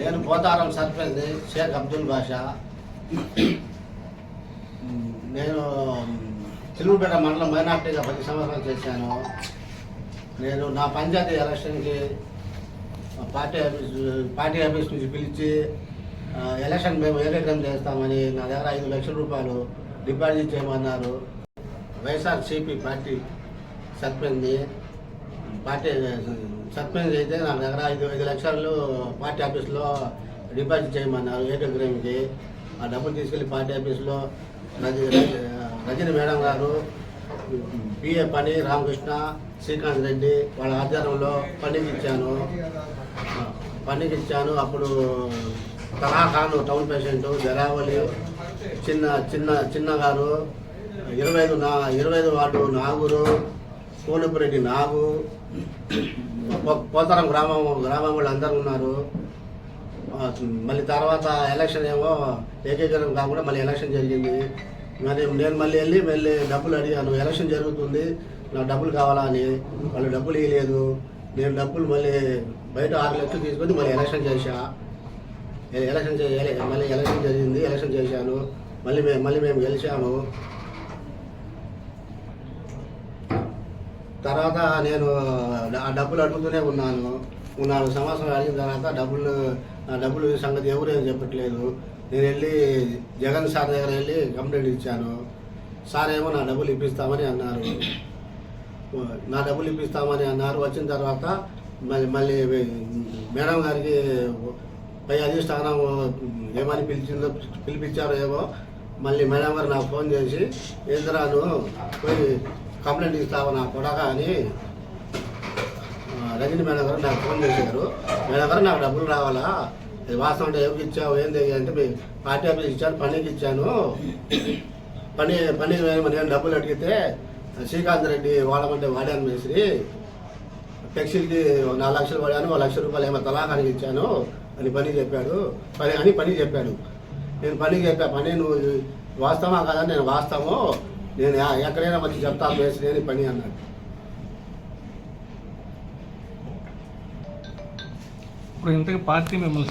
నేను పోతారం సర్పంచ్ షేక్ అబ్దుల్ బాషా. నేను చిలుగుపేట మండలం మైనార్టీగా పది సంవత్సరాలు చేశాను. నేను నా పంచాయతీ ఎలక్షన్కి పార్టీ ఆఫీస్ పార్టీ ఆఫీస్ నుంచి పిలిచి ఎలక్షన్ మేము ఏకగ్రం చేస్తామని నా దగ్గర ఐదు లక్షల రూపాయలు డిపాజిట్ చేయమన్నారు. వైఎస్ఆర్సీపీ పార్టీ సర్పంచ్ని పార్టీ సర్పంచ్ అయితే నా దగ్గర ఐదు ఐదు లక్షలు పార్టీ ఆఫీస్లో డిపాజిట్ చేయమన్నారు ఏకగ్రహంకి ఆ డబ్బులు తీసుకెళ్ళి పార్టీ ఆఫీస్లో రజ- రజని మేడం గారు పిఏ పని రామకృష్ణ శ్రీకాంత్ రెడ్డి వాళ్ళ ఆధ్వర్యంలో పనికి ఇచ్చాను. పనికి ఇచ్చాను. అప్పుడు తలాఖాను టౌన్ పేషెంట్ జరావలి చిన్న చిన్న చిన్న గారు ఇరవై ఐదు నా ఇరవై ఐదు వార్డు నాగూరు కోనపురెడ్డి నాగు. పో- పోతారం గ్రామం గ్రామం వాళ్ళు అందరూ ఉన్నారు. మళ్ళీ తర్వాత ఎలక్షన్ ఏమో ఏకీకరణ కాకుండా మళ్ళీ ఎలక్షన్ జరిగింది. మరి నేను మళ్ళీ వెళ్ళి మళ్ళీ డబ్బులు అడిగాను. ఎలక్షన్ జరుగుతుంది. నాకు డబ్బులు కావాలా అని. వాళ్ళు డబ్బులు ఇవ్వలేదు నేను డబ్బులు మళ్ళీ బయట ఆరు లక్షలు తీసుకొని మళ్ళీ ఎలక్షన్ చేశా. ఎలక్షన్ చేయాలి. మళ్ళీ ఎలక్షన్ జరిగింది. ఎలక్షన్ చేశాను. మళ్ళీ మేము మళ్ళీ మేము గెలిచాము. తర్వాత నేను ఆ డబ్బులు అడుగుతూనే ఉన్నాను. నాలుగు సంవత్సరాలు అడిగిన తర్వాత డబ్బులు నా డబ్బులు సంగతి ఎవరు ఏం చెప్పట్లేదు. నేను వెళ్ళి జగన్ సార్ దగ్గర వెళ్ళి కంప్లైంట్ ఇచ్చాను. సార్ ఏమో నా డబ్బులు ఇప్పిస్తామని అన్నారు. నా డబ్బులు ఇప్పిస్తామని అన్నారు. వచ్చిన తర్వాత మళ్ళీ మళ్ళీ మేడం గారికి పై అధిష్టానం ఏమని పిలిచిందో పిలిపించారో ఏమో. మళ్ళీ మేడం గారు నాకు ఫోన్ చేసి ఏంద్రాను పోయి కంప్లైంట్ ఇస్తావా నా కొడగా అని రజనీ రజని మేడం గారు నాకు ఫోన్ చేశారు. మేడం గారు నాకు డబ్బులు రావాలా? ఇది వాస్తవం అంటే ఎవరికి ఇచ్చావు ఏంది అంటే మీ పార్టీ ఆఫీస్ ఇచ్చాను పనికి ఇచ్చాను. పని పని నేను డబ్బులు అడిగితే శ్రీకాంత్ రెడ్డి వాడమంటే వాడాను మేస్త్రి. టెక్సీకి ఒక నాలుగు లక్షలు వాడాను ఒక లక్ష రూపాయలు ఏమో తలాఖానికి ఇచ్చాను అని పని చెప్పాడు. పని అని పని చెప్పాడు. నేను పని చెప్పా పని నువ్వు వాస్తవా కదా? నేను వాస్తవము. నేను ఎక్కడైనా వచ్చి చెప్తాను మేస్త్రి పని అన్నాడు. ఇప్పుడు ఇంతకు పార్టీ మిమ్మల్ని